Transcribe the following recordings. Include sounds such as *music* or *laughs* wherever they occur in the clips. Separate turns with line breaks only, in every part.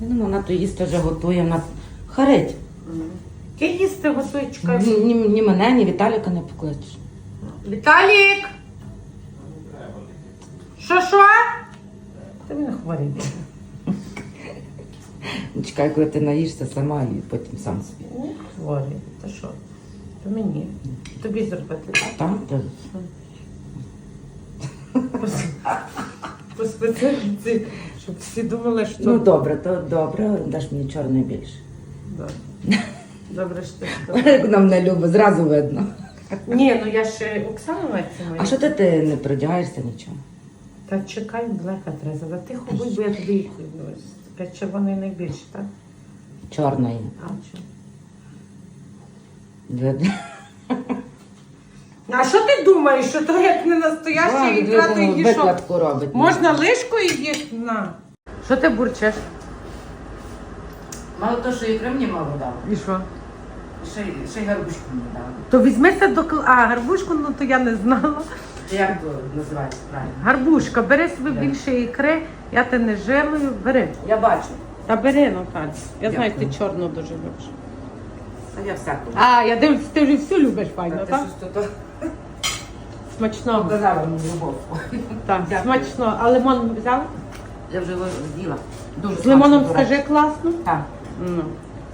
Ну, вона то їсти вже готує, вона харить.
Ти їсти готуй.
Ні, ні, ні мене, ні Віталіка не покличеш.
Віталік! Що що? Ти мене хворий.
Ну, Чекай, коли ти наїшся сама і потім сам собі.
Ну, Хворий. Та що? То мені. Тобі зробити. так?
Там ти
По с- По спеціальності, щоб всі думали, що...
Ну добре, то добре, даш мені чорний більше.
Да. Добре, що ти *laughs* сказала.
Як нам не любить, зразу видно.
Ні, ну я ще Оксана Леці моя.
А що ти, ти не придягаєшся нічого?
Та чекай, блека треба. За тихо будь, бо я тобі таке червоний найбільше, так?
Чорної.
А що? А що ти думаєш, що то як не настояща ікра, то її що?
Викладку робить.
Можна лишкою їсти? На. Що ти бурчеш?
Мало то, що ікри мені мало дали.
І що?
Ще, й- ще й гарбушку мені дали.
То візьмися до кл- А, гарбушку, ну то я не знала.
Як то називається правильно?
Гарбушка, бери собі
Так.
більше ікри, я те не жилую, бери.
Я бачу.
Та бери, Наталя. Я знаю, ти чорну дуже любиш.
А я всяку.
А, я дивлюсь, ти вже всю любиш файно, так? Смачного.
показала мені любов.
Так,
Дякую.
смачно. А лимон взяла?
Я вже його з'їла. Дуже
З лимоном
смачно,
скажи класно.
Так,
Ну,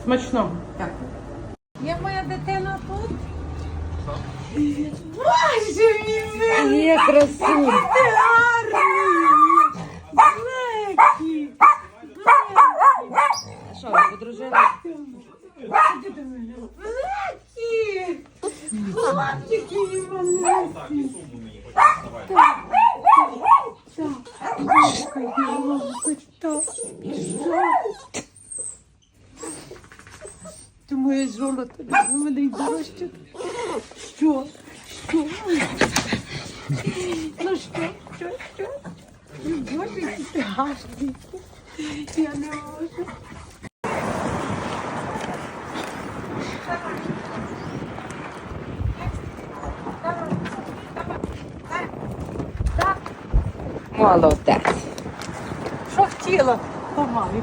смачного.
дякую.
Є моя дитина тут? Боже мій
Є красуня.
ти! Блекі!
А що, ви подружилися?
Блекі! Хлопчики і маленькі! Ти моє золото, ви мене й дорожче. Що? Що? Ну що? Що? Що? Боже, який ти гарний. Я не можу.
Молодець.
Що хотіла? Помалю.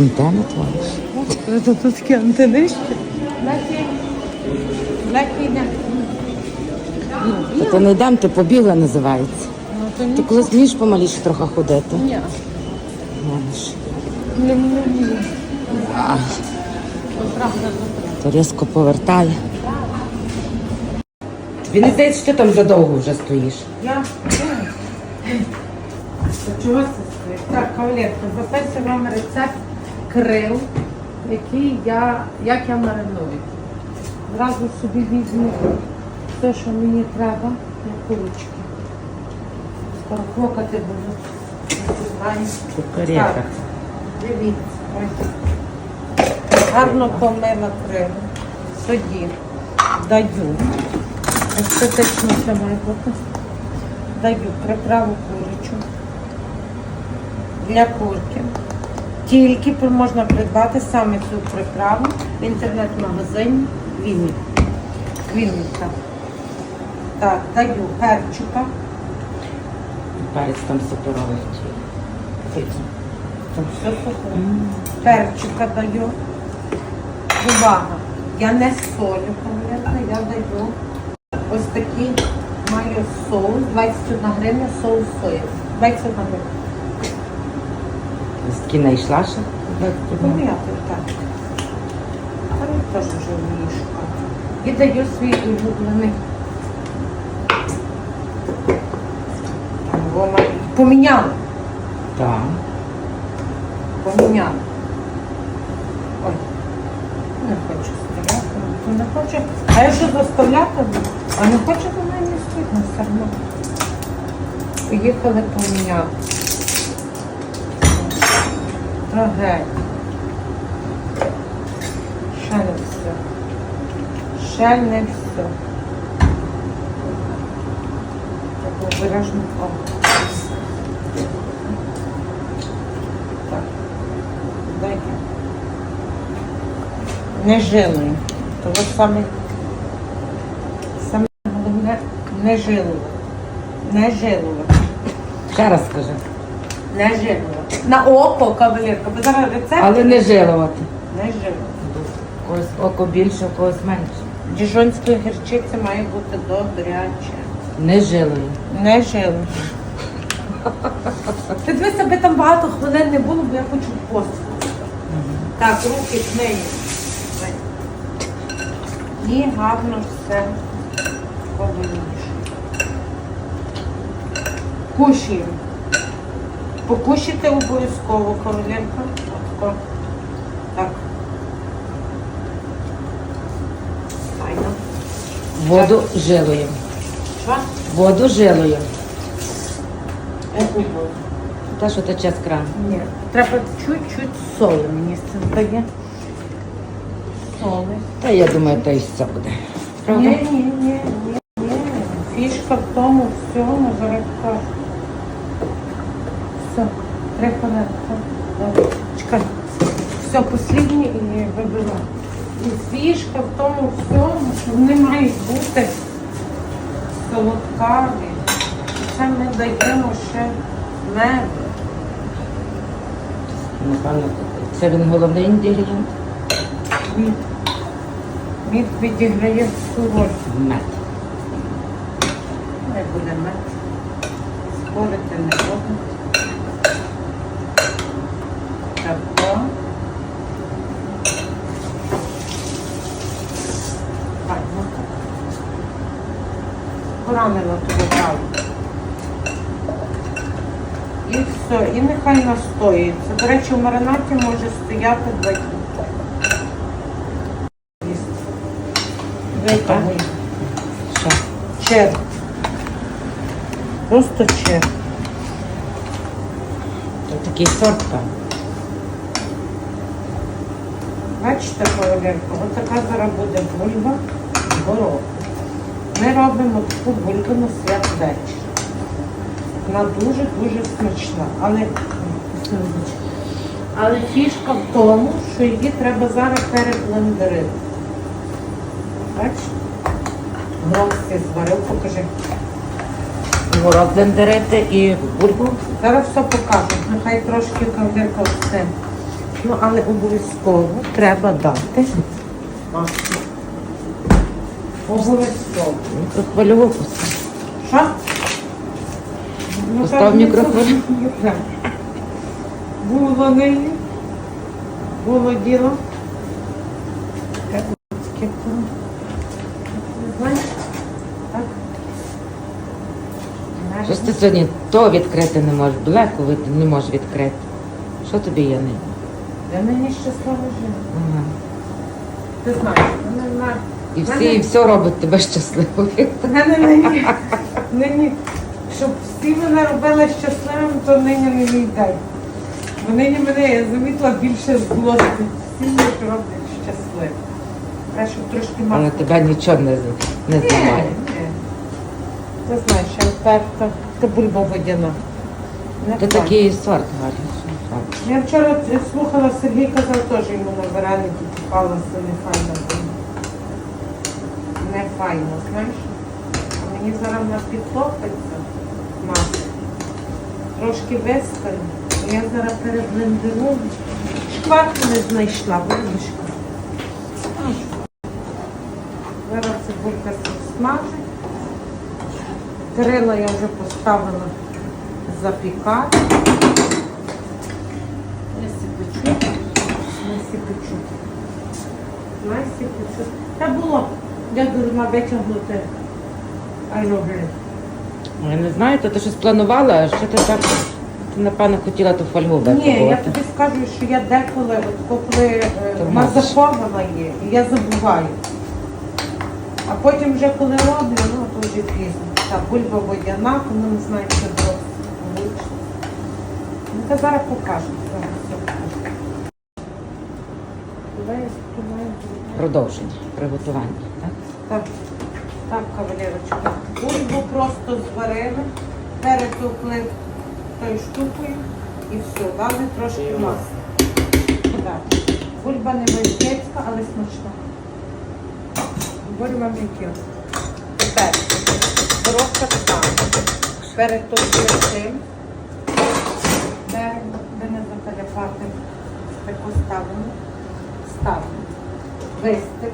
Антенна твоя.
Тут такі. Лекі.
Та то не йдемо, ти побігла називається.
Ну
Ти коли змієш помаліше трохи ходити.
Ні. Не.
То різко повертає. Тобі не здається, що ти там задовго вже стоїш.
Я. Чого це стоїть? Так, кавалерка, записуй вам рецепт крил, який я, як я мариную. Зразу собі візьму те, що мені треба, на курочки. Скоро хлопати буду. Так, Дивіться. ось. Гарно помила крило. Тоді даю. Естетично це має бути. Даю приправу курячу для курки. Тільки можна придбати саме цю приправу в інтернет-магазині Вінник. Вінника. Так, даю перчика.
Перець там сапоровий.
Там все сухо. Перчика даю. Увага! Я не солю, пам'ятаю, я даю ось такий маю соус, 21 гривня, соус соєвий. 21 гривня.
Такі знайшла ще?
Пам'ятаю, так. А я теж вже вмію шукати. І даю свій улюблений. Там воно поміняли.
Так.
Поміняли. Ой, не хочу стояти, то не хоче. А я що заставляти? А не хоче до мене на все одно. Поїхали поміняли трагедія. Ще все. Шальне все. Так обережно. Так. Дайте. Не жили. Того саме. Саме головне не жило. Не жило.
Ще раз.
Не жило. На око, кавалерка. Бо зараз рецепт
Але не жилувати.
не.
У когось око більше, у когось менше.
Діжонської гірчиці має бути добряче.
Не жилою.
Не жилою. Ти дивись, аби там багато хвилин не було, бо я хочу пост. Так, руки книги. І гарно все повинніше. Кушаємо. Покушайте обов'язково, кавалерка. Отко. Так. Файно.
Воду жилою.
Що?
Воду жилою.
Яку воду?
Те, що тече з крану.
Ні. Треба чуть-чуть соли мені з цим дає. Соли.
Та я думаю, то і все буде. Правда?
Ні, ні, ні, ні, ні. Фішка в тому всьому зараз покажу. Все, три хвилини. Чекай. Все, посліднє і вибивай. І фішка в тому всьому, що вони мають бути солодкаві. Це ми даємо ще мед.
Напевно, це він головний інгредієнт.
Мід. Мід відіграє всю роль.
Мед.
Не буде мед. Спорити не буду. Тако. Файно. Поранила туди каву. І все, і нехай настоїться. До речі, в маринаті може стояти два дні. Витягуй.
Що?
Просто чер.
То такий сорт там.
Бачите, кавалерка, ось така зараз буде бульба з гороху. Ми робимо таку бульбу на свят вечір. Вона дуже-дуже смачна. Але, але фішка в тому, що її треба зараз переблендерити. Бачите? Гром ти зварив, покажи.
Горох блендерити і бульбу.
Зараз все покажу. Нехай трошки кавалерка все. Ну, але обов'язково треба дати. Обов'язково.
Мікрохвильову пустив.
Що? Ну,
Постав
не зовсім не Було нині. Було діло. Не? Так?
Щось ти сьогодні то відкрити не можеш, блеку не можеш відкрити. Що тобі є нині?
Я нині щаслива жила.
Ага.
Ти знаєш, мене на...
І всі,
мене-
і все робить тебе щасливою.
Мене нині, нині, щоб всі мене робили щасливим, то нині не мій день. Бо нині мене, я замітила, більше злості. Всі їх роблять щасливим. Треба, щоб трошки
Але тебе нічого не, з- не зламає.
Ти знаєш, я вперта, це бульба водяна. Не
Ти
так.
такий сорт гарний.
Я вчора слухала, Сергій казав, теж йому на вареники попалося не файно. Не файно, знаєш? А мені зараз на підтопиться масло. Трошки вистане. Я зараз переблендерую. Шкварку не знайшла, бабушка. Зараз цибулька смажить. Крила я вже поставила запікати. 500. 500. Та було. Я думаю, витягнути аероблі.
Ну, я не знаю, то ти щось планувала, а що ти так, ти, напевно, хотіла ту фольгу.
Ні, я тобі скажу, що я деколи, от коли е, мазапована є, я забуваю. А потім вже коли роблю, ну то вже пізно. Та бульба водяна, тому не знаю, що було. Ну, та зараз покажемо.
Продовження приготування. Так?
Так, так, кавалерочка. Бульбу просто зварили, перетопли тою штукою і все, дали трошки масла. Так. Бульба не вельчецька, але смачна. Говорю вам. Тепер горох так само. Перед тим беремо, де не закаляпати, таку ставимо, ставимо, листик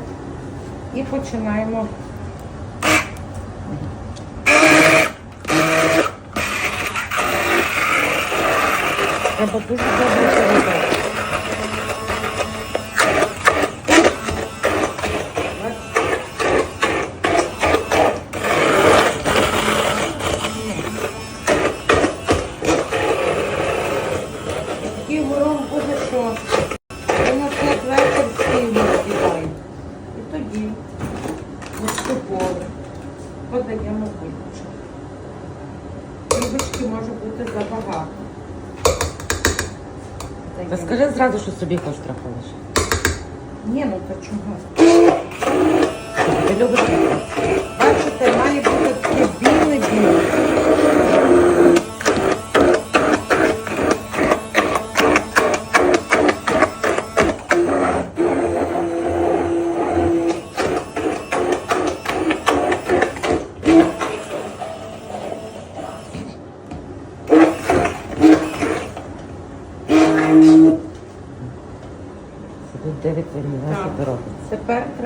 і починаємо. Треба дуже добре
Та скажи зразу, що собі костра холиш.
Ні, ну то чого?
Ти любиш?
Бачите, має бути таке біле-біле.
Собі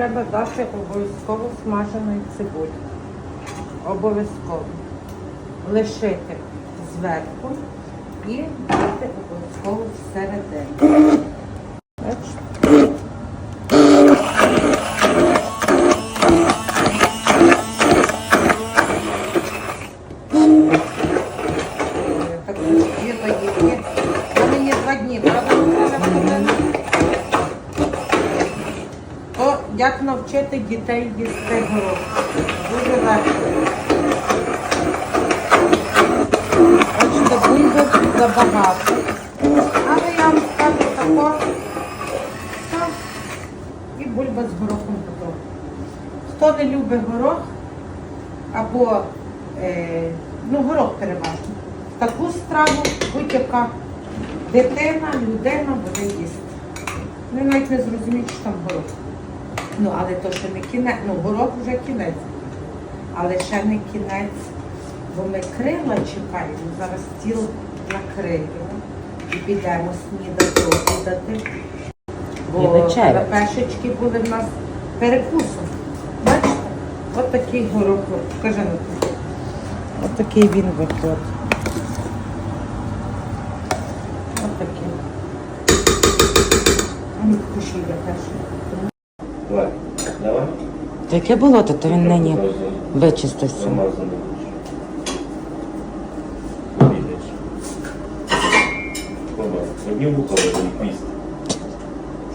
треба дати обов'язково смаженої цибулі. Обов'язково. Лишити зверху і дати обов'язково всередину. Як дітей їсти горох? Дуже легко. Бачите, бульби забагато. Але я вам скажу тако. що І бульба з горохом готова. Хто не любить горох, або е, ну, горох переважно. Таку страву будь-яка дитина, людина буде їсти. Вони навіть не зрозуміють, що там горох. Ну, але то ще не кінець. Ну, горох вже кінець. Але ще не кінець. Бо ми крила чекаємо. Зараз стіл накриємо і підемо снідати, обідати. Бо пешечки були в нас перекусом. Бачите? От такий горох. Скажи на це. От такий він виходить. От такий. А ну, кушай я перший.
Давай, давай.
Яке болото, то він нині вичистився.
Одні вуха один хвіст.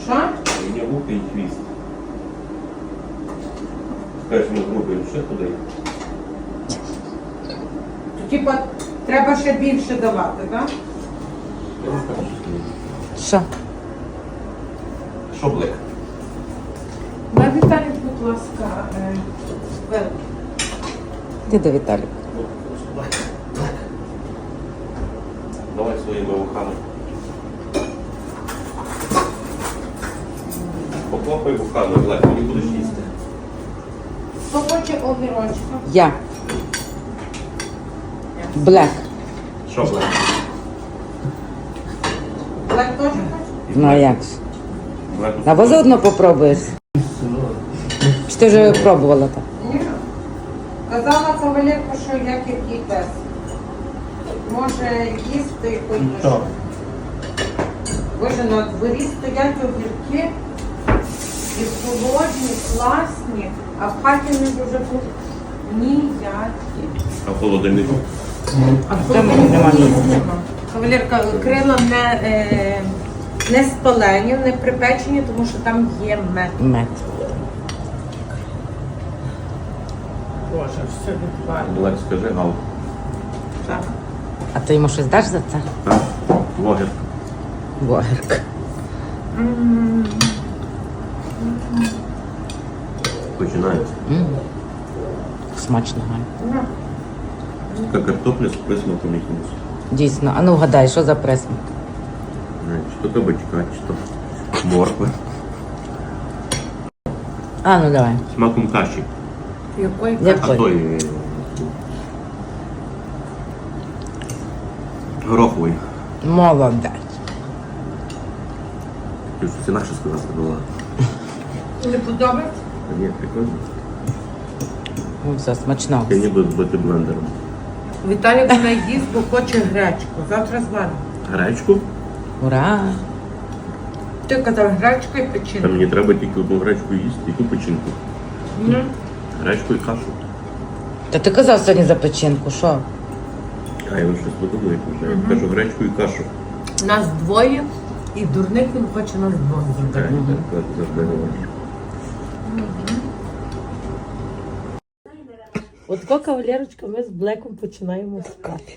Що?
Одні вуха і хвіст. Скажеш, ми грубий, ще туди.
Типа, треба ще більше давати, так?
Що?
Що блек?
На Віталій, будь ласка, е, великий.
Ти до Віталіка.
Давай своїми вухами. Похлопай вухами, блек, мені будеш їсти.
Хто хоче огірочка?
Я. Блек.
Що блек?
Олег теж хоче?
Ну а як ж? Або заодно попробуєш. Чи ти вже пробувала так?
Ні. Казала кавалерка, що як який пес. Може їсти і хоч
Що?
що. Боже, на дворі стоять огірки і холодні, класні, а в хаті не дуже ніякі.
А в холодильнику?
А в холодильнику
нема
ні, Кавалерка, крила не, е, не спалені, не припечені, тому що там є мед.
Мед.
Боже, все відбувається.
Блек, скажи гал.
Так.
А ти йому щось даш за це?
Так? Блогер.
Блогерка.
Починається.
Смачно, Галь.
Така картопля з присмаком якимось.
Дійсно. А ну вгадай, що за присмак?
Не, Чи то кабачка, чи то моркви,
А, ну давай.
смаком каші.
Якої
Як той?
е, гороховий.
Молодець.
Ти щось інакше сказати була.
не подобається?
Ні, прикольно.
Ну все, смачно.
Я ніби збити блендером.
Віталік вона їсть, бо хоче гречку. Завтра зваримо.
Гречку?
Ура!
Ти казав гречка і
Та
печінка.
мені треба тільки одну гречку їсти, яку печінку.
Ну,
Гречку і кашу.
Та ти казав сьогодні за печінку, що?
А я вже щось подумаю вже. Я Кажу гречку і кашу.
Нас двоє, і дурник він хоче нас двох
Так,
зробити.
так, завжди говорю.
От така кавалерочка, ми з Блеком починаємо спати.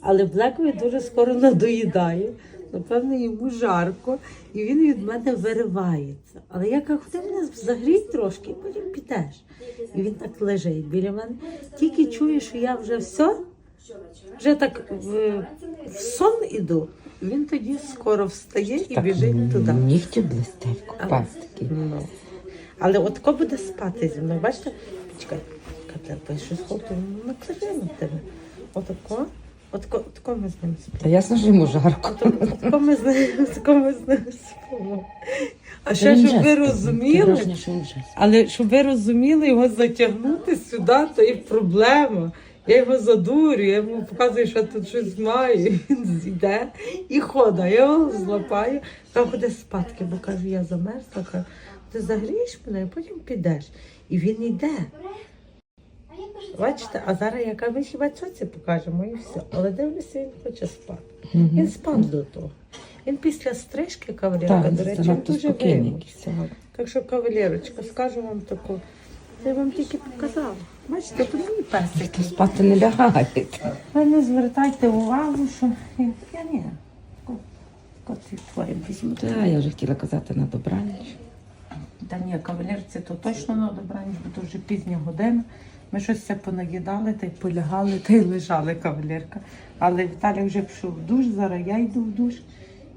Але Блекові дуже скоро надоїдає. Напевно, йому жарко, і він від мене виривається. Але я кажу, ти мене загрій трошки, і потім підеш. І він так лежить біля мене. Тільки чує, що я вже все, вже так в, в сон іду. Він тоді скоро встає і біжить туди.
Нігті блистять, купастики.
Ну. Але от ко буде спати зі мною, бачите? Чекай, Катя, ти щось хочу наклади на тебе. Отако, отако, отако ми з ним спимо.
Та ясно, що йому жарко.
Отако ми з ним, отако ми з ним спимо. А ще,
він
щоб
вже
ви.
Таке
розуміли,
враження, що він вже
але щоб ви розуміли, його затягнути сюди, то і проблема. Я його задурю, я йому показую, що тут щось маю. Він зійде і ходить. Я його злапаю, там ходи спадки, бо каже, я замерзла. Кажу, ти загрієш мене, і потім підеш. І він йде. Бачите, а зараз яка ми хіба цьоці покажемо і все. Але дивлюся, він хоче спати. Він спав до того. Він після стрижки кавалерка, до речі, він дуже
сьогодні.
Так що, кавалерочка, скажу вам таку. Я вам тільки показала. Бачите, тут мій песик.
То спати не лягаєте.
Ви не звертайте увагу, що я, я ні. Коти твої візьму.
Я вже хотіла казати на добраніч.
Та ні, кавалерці, то точно на добраніч, бо то вже пізня година. Ми щось все понаїдали, та й полягали, та й лежали кавалерка. Але Віталій вже пішов в душ, зараз я йду в душ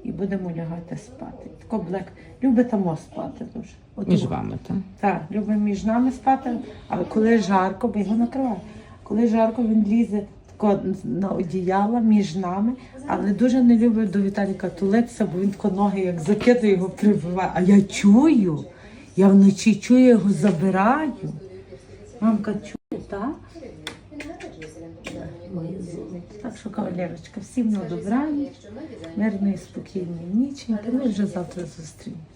і будемо лягати спати. Тако Блек любить тамо спати дуже. От
Між
його-
вами, так?
Так, любить між нами спати, але коли жарко, бо його накриває. Коли жарко, він лізе тако на одіяло між нами, але дуже не любить до Віталіка тулитися, бо він тако ноги як закидає, його прибиває. А я чую, я вночі чую, його забираю. Мамка чує, так? Так що, кавалерочка, всім на добраніч, мирної, спокійної нічі, ми вже завтра зустрінемося.